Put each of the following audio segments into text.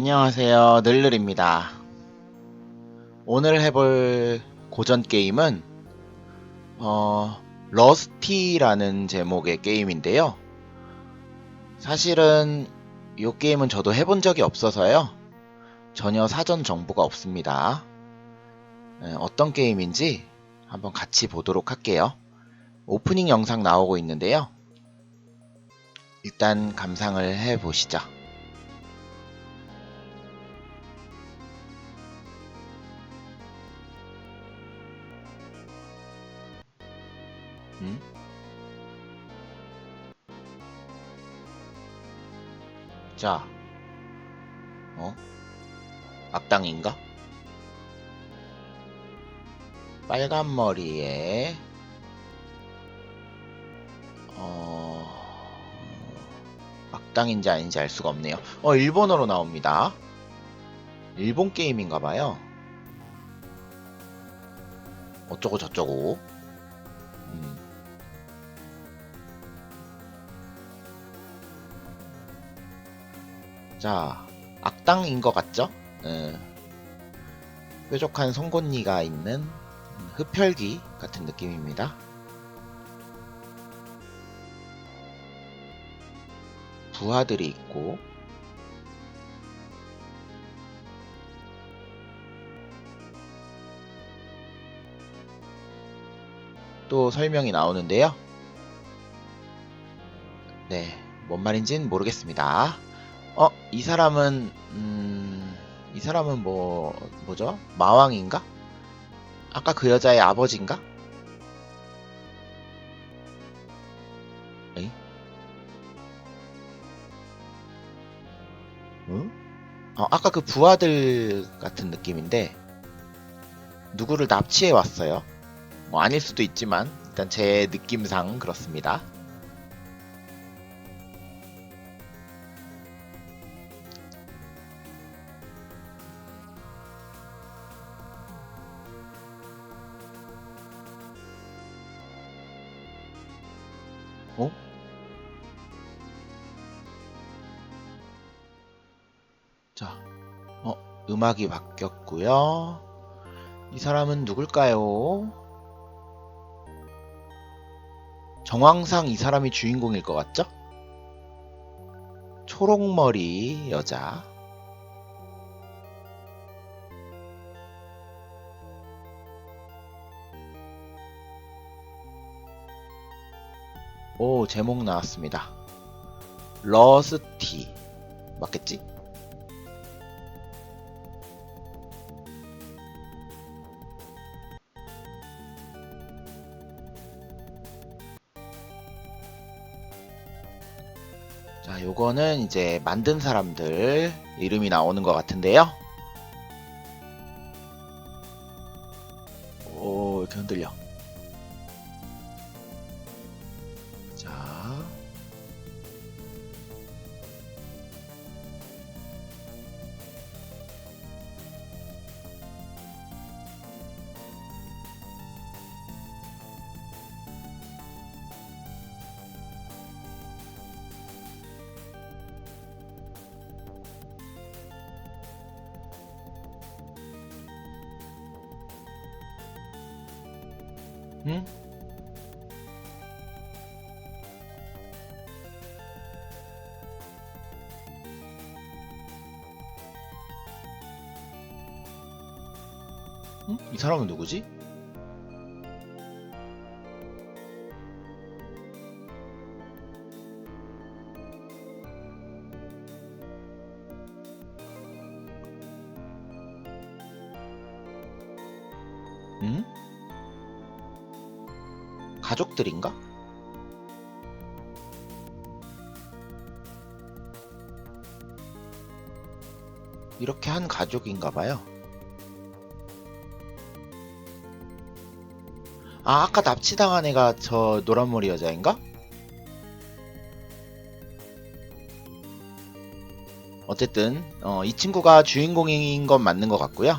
안녕하세요. 늘늘입니다. 오늘 해볼 고전 게임은 어, 러스티라는 제목의 게임인데요. 사실은 이 게임은 저도 해본 적이 없어서요. 전혀 사전 정보가 없습니다. 에, 어떤 게임인지 한번 같이 보도록 할게요. 오프닝 영상 나오고 있는데요. 일단 감상을 해 보시죠. 자, 어? 악당인가? 빨간 머리에 어... 악당인지 아닌지 알 수가 없네요. 어, 일본어로 나옵니다. 일본 게임인가봐요. 어쩌고 저쩌고. 자, 악당인 것 같죠? 예. 뾰족한 송곳니가 있는 흡혈귀 같은 느낌입니다. 부하들이 있고 또 설명이 나오는데요. 네, 뭔 말인지는 모르겠습니다. 어, 이 사람은 음, 이 사람은 뭐 뭐죠? 마왕인가? 아까 그 여자의 아버지인가? 에이? 응? 어, 아까 그 부하들 같은 느낌인데 누구를 납치해 왔어요. 뭐 아닐 수도 있지만 일단 제 느낌상 그렇습니다. 어? 자, 어, 음악이 바뀌었고요. 이 사람은 누굴까요? 정황상 이 사람이 주인공일 것 같죠? 초록머리 여자. 오, 제목 나왔습니다. 러스티. 맞겠지? 자, 요거는 이제 만든 사람들 이름이 나오는 것 같은데요. 오, 이렇게 흔들려. 응? 이 사람은 누구지? 응? 가족들인가? 이렇게 한 가족인가 봐요. 아, 아까 납치당한 애가 저 노란머리 여자인가? 어쨌든 어, 이 친구가 주인공인 건 맞는 것 같고요.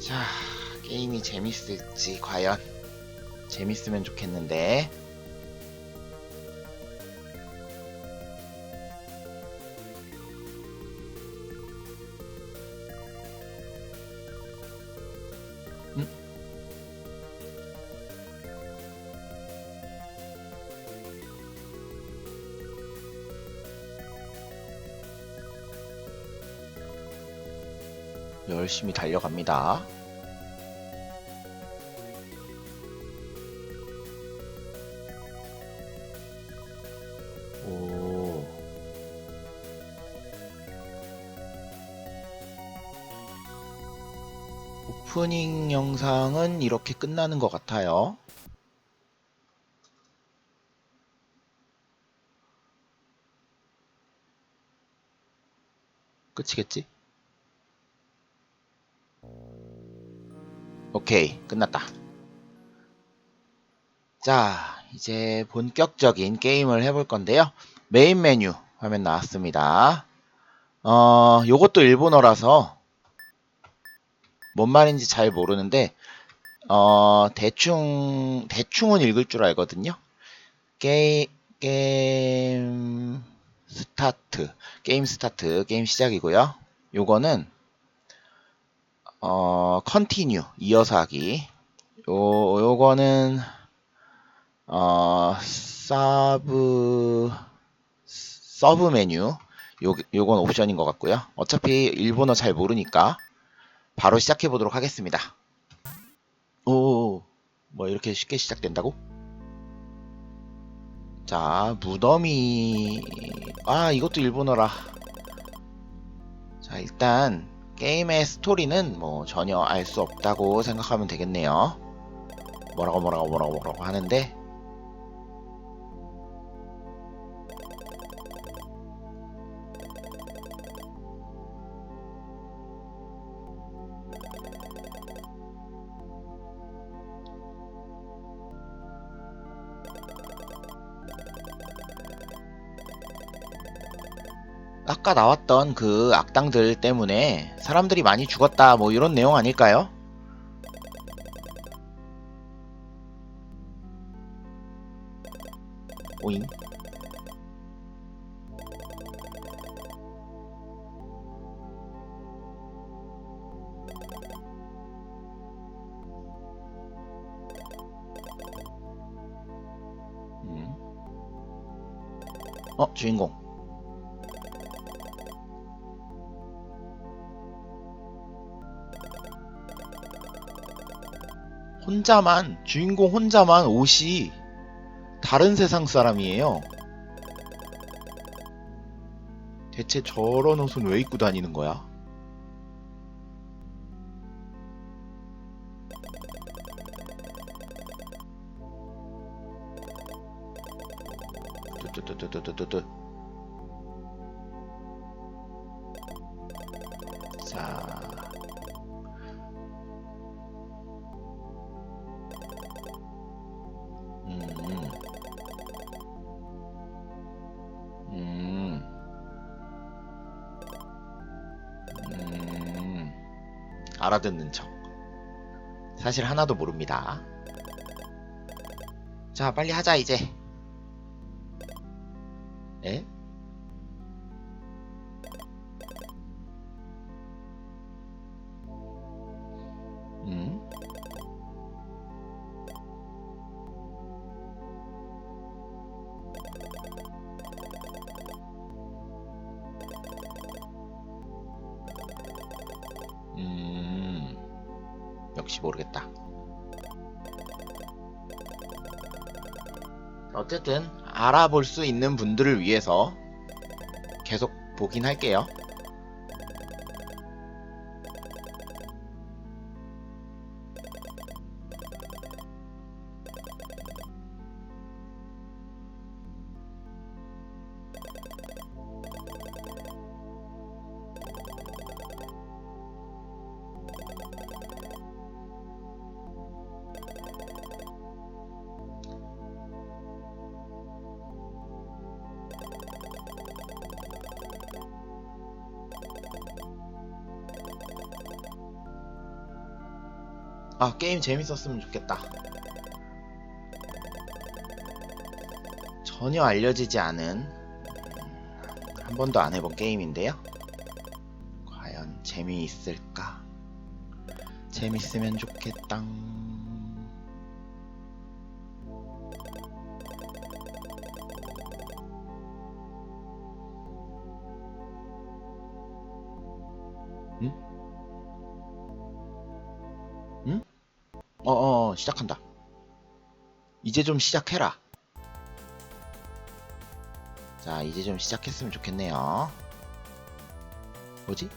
자, 게임이 재밌을지 과연 재밌으면 좋겠는데. 열심히 달려갑니다. 오. 오프닝 영상은 이렇게 끝나는 것 같아요. 끝이겠지? 오케이, 끝났다. 자, 이제 본격적인 게임을 해볼 건데요. 메인 메뉴 화면 나왔습니다. 어, 요것도 일본어라서 뭔 말인지 잘 모르는데, 어, 대충, 대충은 읽을 줄 알거든요. 게, 게임, 스타트. 게임 스타트. 게임 시작이고요. 요거는, 어, 컨티뉴. 이어서 하기. 요, 요거는, 어, 서브, 서브 메뉴. 요, 요건 옵션인 것 같고요. 어차피 일본어 잘 모르니까 바로 시작해 보도록 하겠습니다. 오, 뭐 이렇게 쉽게 시작된다고? 자, 무덤이, 아, 이것도 일본어라. 자, 일단, 게임의 스토리는 뭐 전혀 알 수 없다고 생각하면 되겠네요. 뭐라고 뭐라고 뭐라고 뭐라고 하는데, 아까 나왔던 그 악당들 때문에 사람들이 많이 죽었다 뭐 이런 내용 아닐까요? 오잉 음. 어 주인공 혼자만 주인공 혼자만 옷이 다른 세상 사람이에요. 대체 저런 옷은 왜 입고 다니는 거야? 뚜뚜뚜뚜뚜뚜뚜. 듣는 척. 사실 하나도 모릅니다. 자, 빨리 하자, 이제. 역시 모르겠다. 어쨌든 알아볼 수 있는 분들을 위해서 계속 보긴 할게요. 아, 게임 재밌었으면 좋겠다. 전혀 알려지지 않은 음, 한 번도 안 해본 게임인데요. 과연 재미있을까? 재밌으면 좋겠다. 시작한다. 이제 좀 시작해라. 자 이제 좀 시작했으면 좋겠네요. 뭐지?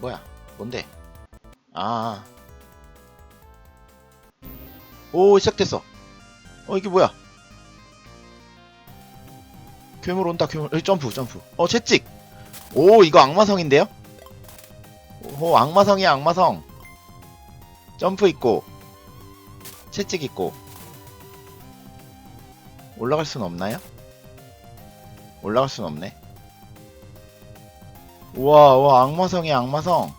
뭐야? 뭔데? 아. 오, 시작됐어. 어, 이게 뭐야? 괴물 온다, 괴물. 여기 점프, 점프. 어, 채찍. 오, 이거 악마성인데요? 오, 악마성이야, 악마성. 점프 있고, 채찍 있고. 올라갈 순 없나요? 올라갈 순 없네. 우와, 와, 악마성이야, 악마성.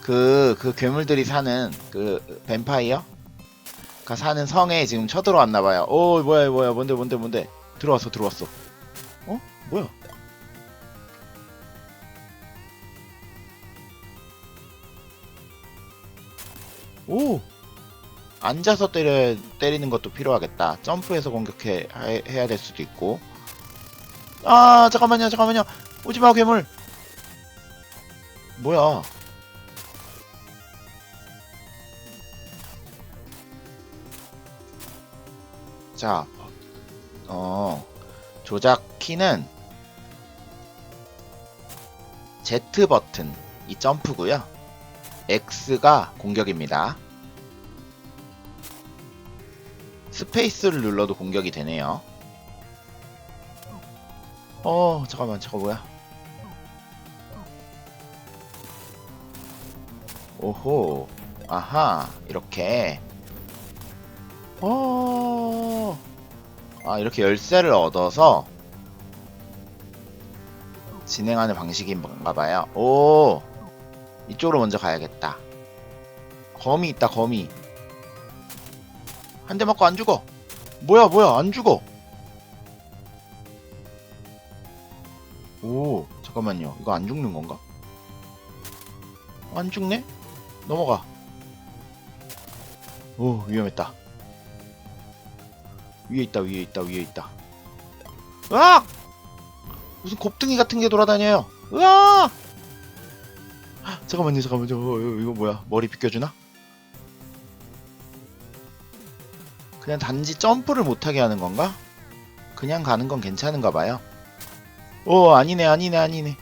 그, 그 괴물들이 사는, 그, 뱀파이어? 가 사는 성에 지금 쳐들어왔나봐요. 오, 뭐야, 뭐야, 뭔데, 뭔데, 뭔데. 들어왔어, 들어왔어. 어? 뭐야? 오! 앉아서 때려, 때리는 것도 필요하겠다. 점프해서 공격해, 해- 해야 될 수도 있고. 아, 잠깐만요, 잠깐만요. 오지마, 괴물. 뭐야. 자, 어, 조작 키는 Z 버튼, 이 점프고요. X가 공격입니다. 스페이스를 눌러도 공격이 되네요. 어, 잠깐만, 저거 뭐야? 오호, 아하, 이렇게. 어, 아, 이렇게 열쇠를 얻어서 진행하는 방식인가 봐요. 오, 이쪽으로 먼저 가야겠다. 거미 있다, 거미. 한 대 맞고 안 죽어. 뭐야, 뭐야, 안 죽어. 오, 잠깐만요. 이거 안 죽는 건가? 안 죽네? 넘어가. 오, 위험했다. 위에 있다, 위에 있다, 위에 있다. 으악! 무슨 곱등이 같은 게 돌아다녀요. 으악! 잠깐만요, 잠깐만요. 어, 이거, 이거 뭐야? 머리 비껴주나? 그냥 단지 점프를 못하게 하는 건가? 그냥 가는 건 괜찮은가 봐요. 오, 아니네, 아니네, 아니네.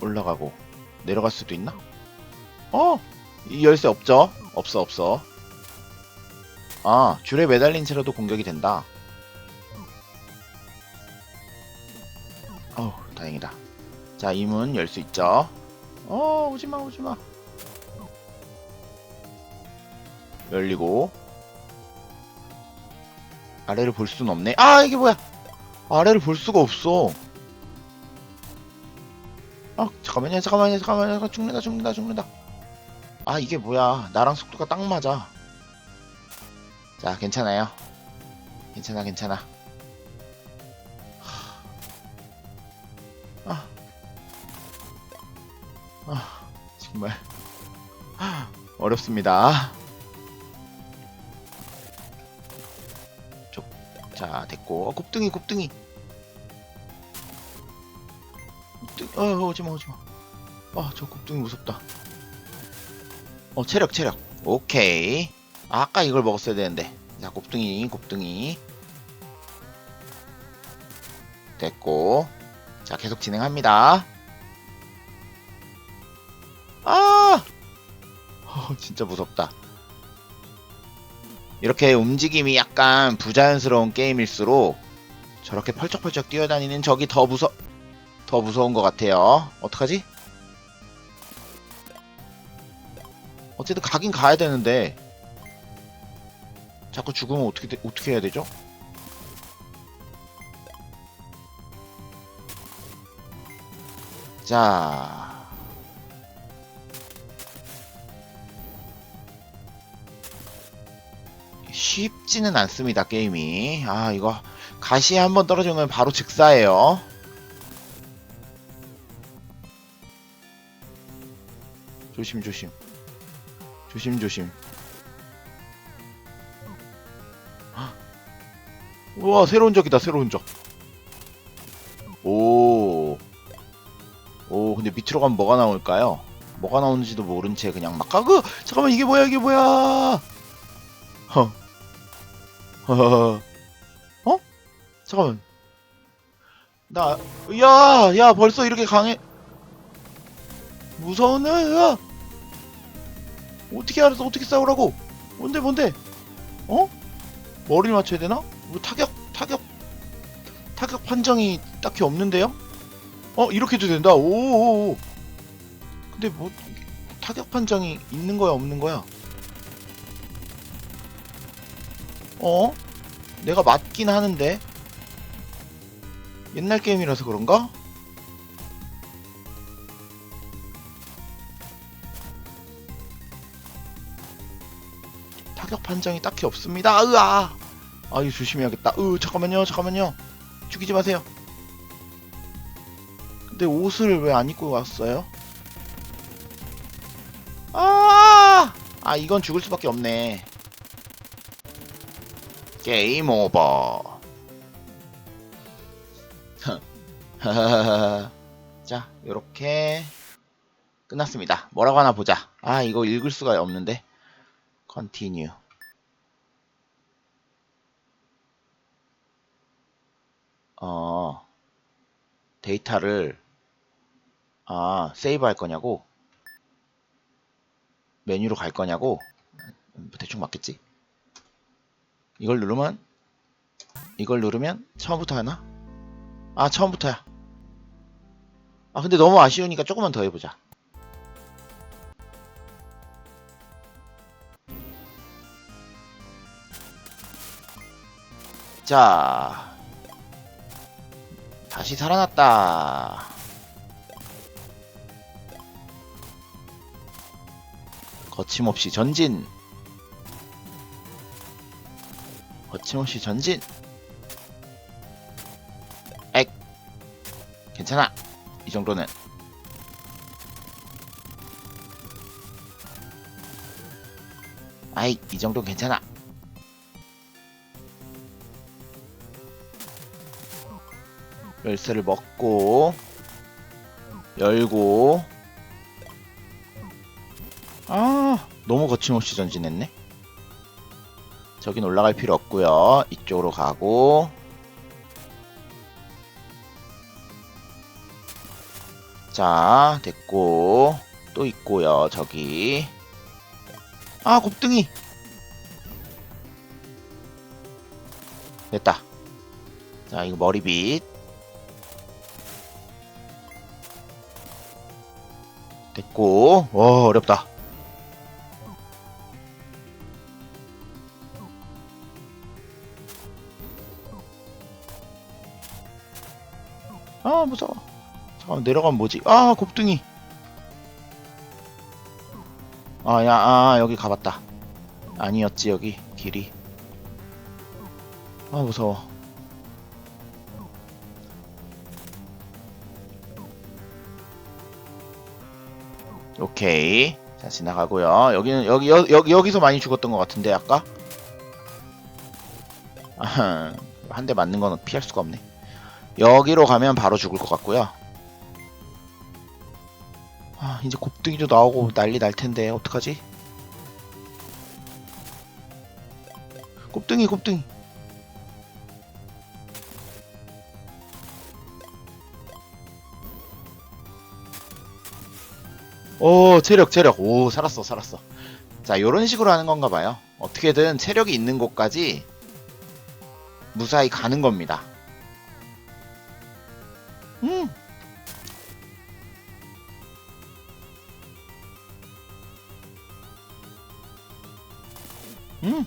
올라가고 내려갈 수도 있나? 어, 이 열쇠 없죠? 없어, 없어. 아, 줄에 매달린 채로도 공격이 된다. 자, 이 문 열 수 있죠? 어, 오지마, 오지마. 열리고. 아래를 볼 수는 없네. 아, 이게 뭐야? 아래를 볼 수가 없어. 아, 잠깐만요, 잠깐만요, 잠깐만요. 죽는다, 죽는다, 죽는다. 아, 이게 뭐야. 나랑 속도가 딱 맞아. 자, 괜찮아요. 괜찮아, 괜찮아. 아, 정말 어렵습니다. 저, 자, 됐고. 어, 곱등이, 곱등이. 곱등이. 어, 오지마, 오지마. 아, 저 곱등이 무섭다. 어, 체력, 체력. 오케이. 아, 아까 이걸 먹었어야 되는데. 자, 곱등이, 곱등이. 됐고. 자, 계속 진행합니다. 진짜 무섭다. 이렇게 움직임이 약간 부자연스러운 게임일수록 저렇게 펄쩍펄쩍 뛰어다니는 적이 더 무서, 더 무서운 것 같아요. 어떡하지? 어쨌든 가긴 가야 되는데 자꾸 죽으면 어떻게 돼- 어떻게 해야 되죠? 자 쉽지는 않습니다 게임이 아 이거 가시에 한번 떨어지면 바로 즉사예요 조심 조심 조심 조심 우와 새로운 적이다 새로운 적. 오. 오 근데 밑으로 가면 뭐가 나올까요? 뭐가 나오는지도 모른 채 그냥 막 가고 잠깐만 이게 뭐야 이게 뭐야? 허. 허. 어? 잠깐만. 나, 야, 야, 벌써 이렇게 강해. 무서우네, 야. 어떻게 알았어? 어떻게 싸우라고? 뭔데, 뭔데? 어? 머리를 맞춰야 되나? 뭐 타격, 타격, 타격 판정이 딱히 없는데요? 어, 이렇게도 된다. 오, 오, 오. 근데 뭐, 타격 판정이 있는 거야, 없는 거야? 어? 내가 맞긴 하는데 옛날 게임이라서 그런가? 타격 판정이 딱히 없습니다. 으아! 아 이거 조심해야겠다. 으 잠깐만요, 잠깐만요. 죽이지 마세요. 근데 옷을 왜 안 입고 왔어요? 아! 아 이건 죽을 수밖에 없네. 게임 오버. 자, 요렇게 끝났습니다. 뭐라고 하나 보자. 아, 이거 읽을 수가 없는데. continue. 어, 데이터를, 아, 세이브 할 거냐고? 메뉴로 갈 거냐고? 음, 대충 맞겠지? 이걸 누르면 이걸 누르면 처음부터 하나? 아 처음부터야. 아 근데 너무 아쉬우니까 조금만 더 해보자. 자. 다시 살아났다. 거침없이 전진 거침없이 전진. 액 괜찮아. 이 정도는. 아이 이 정도 괜찮아. 열쇠를 먹고 열고. 아 너무 거침없이 전진했네 저긴 올라갈 필요 없고요. 이쪽으로 가고 자 됐고 또 있고요. 저기 아 곱등이 됐다. 자 이거 머리빗 됐고 와 어렵다. 아 무서워 잠깐 내려가면 뭐지? 아 곱등이. 아야 아 여기 가봤다. 아니었지 여기. 길이. 아 무서워. 오케이. 자 지나가고요. 여기는 여기 여, 여기 여기서 많이 죽었던 것 같은데 아까? 아한 대 맞는 건 피할 수가 없네 여기로 가면 바로 죽을 것 같고요. 아, 이제 곱등이도 나오고 난리 날 텐데 어떡하지? 곱등이 곱등이 오 체력 체력. 오 살았어 살았어. 자 요런 식으로 하는 건가 봐요. 어떻게든 체력이 있는 곳까지 무사히 가는 겁니다 음. 음.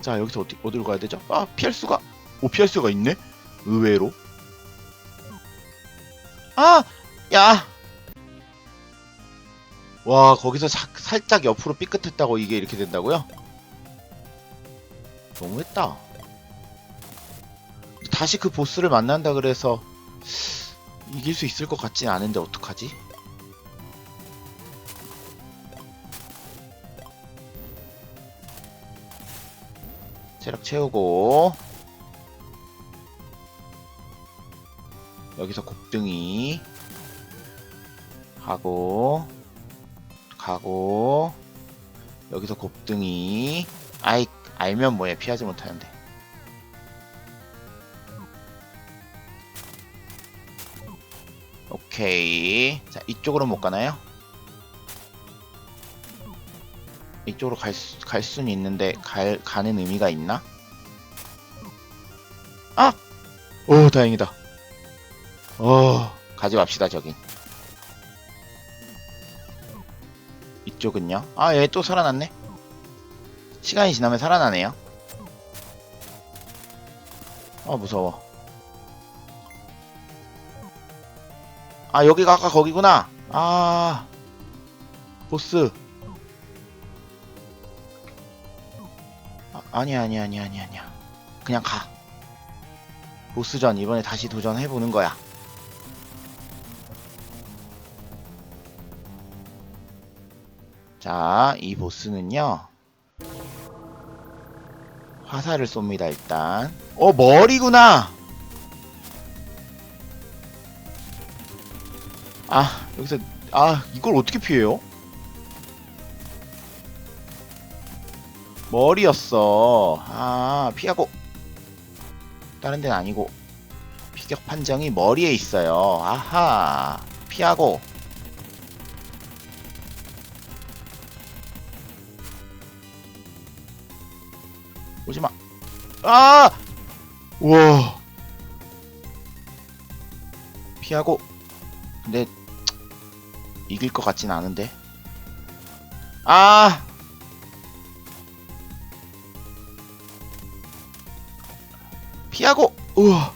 자, 여기서 어디, 어디로 가야 되죠? 아, 피할 수가, 오, 피할 수가 있네? 의외로. 아! 야! 와, 거기서 사, 살짝 옆으로 삐끗했다고 이게 이렇게 된다고요? 너무했다. 다시 그 보스를 만난다 그래서 이길 수 있을 것 같진 않은데 어떡하지? 체력 채우고. 여기서 곱등이 가고 가고. 여기서 곱등이 아이 알면 뭐해. 피하지 못하는데. 오케이 자 이쪽으로 못 가나요? 이쪽으로 갈, 수, 갈 수는 있는데 갈, 가는 의미가 있나? 아! 오 다행이다 어 가지 맙시다 저긴 이쪽은요? 아 얘 또 살아났네 시간이 지나면 살아나네요 아 무서워 아 여기가 아까 거기구나 아 보스 아, 아니야 아니야 아니야 아니야 아니야 그냥 가 보스전 이번에 다시 도전해보는 거야 자, 이 보스는요. 화살을 쏩니다, 일단. 어, 머리구나! 아, 여기서, 아, 이걸 어떻게 피해요? 머리였어. 아, 피하고. 다른 데는 아니고. 피격 판정이 머리에 있어요. 아하. 피하고. 오지마. 아! 우와. 피하고. 근데, 이길 것 같진 않은데. 아! 피하고! 우와.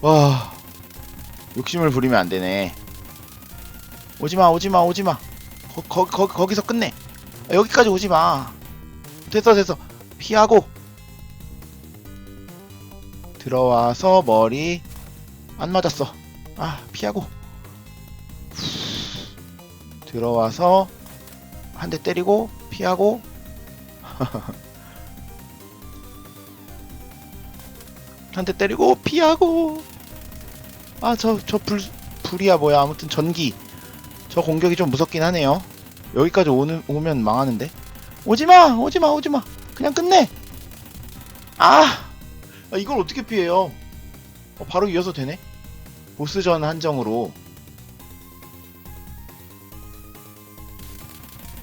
와. 욕심을 부리면 안 되네. 오지마, 오지마, 오지마. 거, 거, 거, 거기서 끝내. 아, 여기까지 오지마. 됐어, 됐어. 피하고 들어와서 머리 안 맞았어 아 피하고 들어와서 한 대 때리고 피하고 한 대 때리고 피하고. 아 저 저 불 불이야 뭐야. 아무튼 전기. 저 공격이 좀 무섭긴 하네요. 여기까지 오는 오면 망하는데. 오지마! 오지마! 오지마! 그냥 끝내! 아, 아, 이걸 어떻게 피해요? 어, 바로 이어서 되네? 보스전 한정으로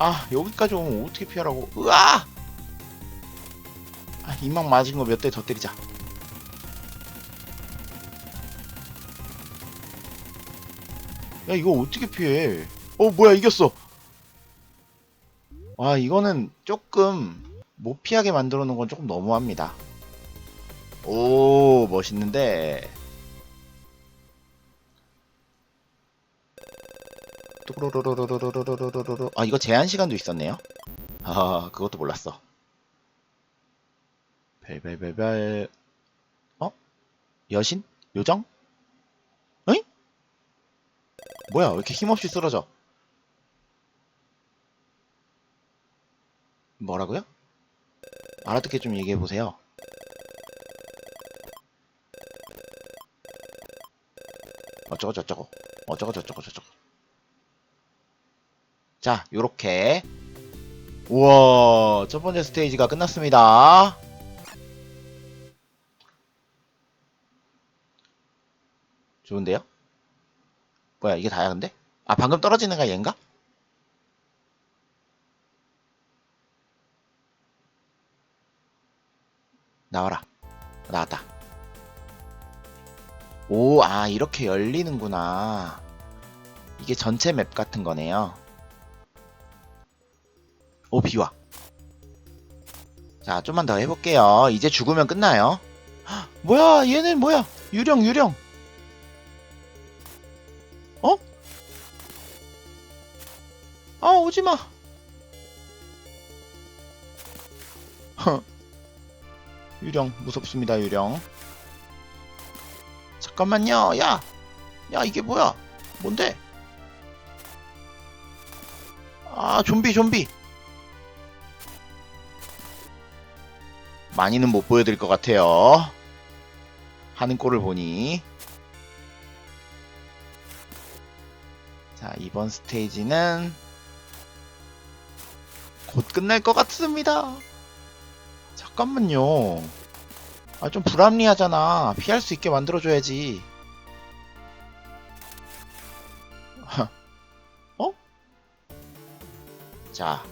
아 여기까지 오면 어떻게 피하라고? 으아! 아, 이막 맞은 거 몇 대 더 때리자. 야 이거 어떻게 피해? 어 뭐야 이겼어. 와 이거는 조금 못 피하게 만들어 놓은 건 조금 너무합니다. 오 멋있는데 또로로로로로로로로로로 아 이거 제한 시간도 있었네요 아 그것도 몰랐어 벨벨벨벨 어? 여신? 요정? 어이? 뭐야 왜 이렇게 힘없이 쓰러져 뭐라고요? 알아듣게 좀 얘기해 보세요. 어쩌고 저쩌고 어쩌고 저쩌고 저쩌고 자 요렇게 우와 첫 번째 스테이지가 끝났습니다 좋은데요? 뭐야 이게 다야 근데? 아 방금 떨어지는 가 얘인가? 나와라. 나왔다. 오, 아, 이렇게 열리는구나. 이게 전체 맵 같은 거네요. 오, 비와. 자, 좀만 더 해볼게요. 이제 죽으면 끝나요. 헉, 뭐야, 얘는 뭐야? 유령, 유령. 어? 아, 오지 마. 허. 유령 무섭습니다 유령 잠깐만요 야! 야 이게 뭐야 뭔데 아 좀비 좀비 많이는 못 보여드릴 것 같아요. 하는 꼴을 보니 자 이번 스테이지는 곧 끝날 것 같습니다. 잠깐만요. 아, 좀 불합리하잖아. 피할 수 있게 만들어줘야지. 어? 자,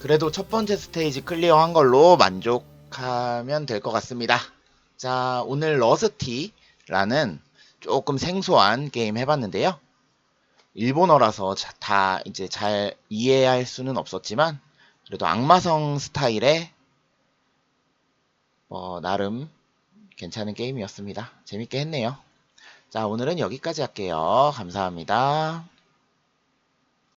그래도 첫 번째 스테이지 클리어한 걸로 만족하면 될 것 같습니다. 자, 오늘 러스티라는 조금 생소한 게임 해봤는데요. 일본어라서 자- 다 이제 잘 이해할 수는 없었지만, 그래도 악마성 스타일의 어, 나름 괜찮은 게임이었습니다. 재밌게 했네요. 자, 오늘은 여기까지 할게요. 감사합니다.